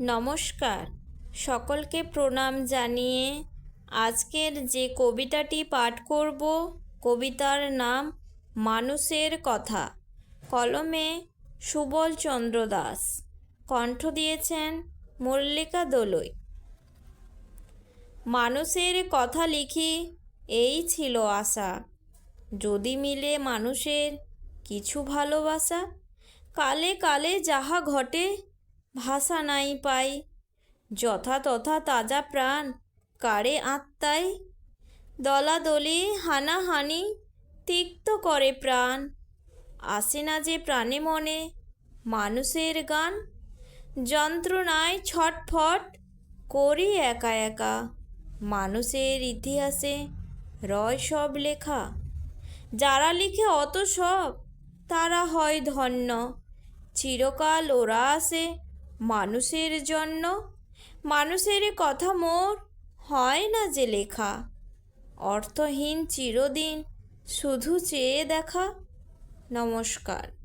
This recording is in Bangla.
নমস্কার। সকলকে প্রণাম জানিয়ে আজকের যে কবিতাটি পাঠ করব, কবিতার নাম মানুষের কথা। কলমে সুবল চন্দ্র দাস। কণ্ঠ দিয়েছেন মল্লিকা দোলই। মানুষের কথা লিখি, এই ছিল আশা। যদি মিলে মানুষের কিছু ভালোবাসা, কালে কালে যাহা ঘটে ভাষা নাই পাই। যথা তথা তাজা প্রাণ কারে আত্মাই দলাদলি হানাহানি তিক্ত করে প্রাণ। আসে না যে প্রাণে মনে মানুষের গান। যন্ত্রণায় ছটফট করি একা একা। মানুষের ইতিহাসে রয় সব লেখা। যারা লিখে অত সব, তারা হয় ধন্য। চিরকাল ওরা আসে মানুষের জন্য? মানুষের কথা মোর হয় না যে লেখা। অর্থহীন চিরদিন শুধু চেয়ে দেখা। নমস্কার।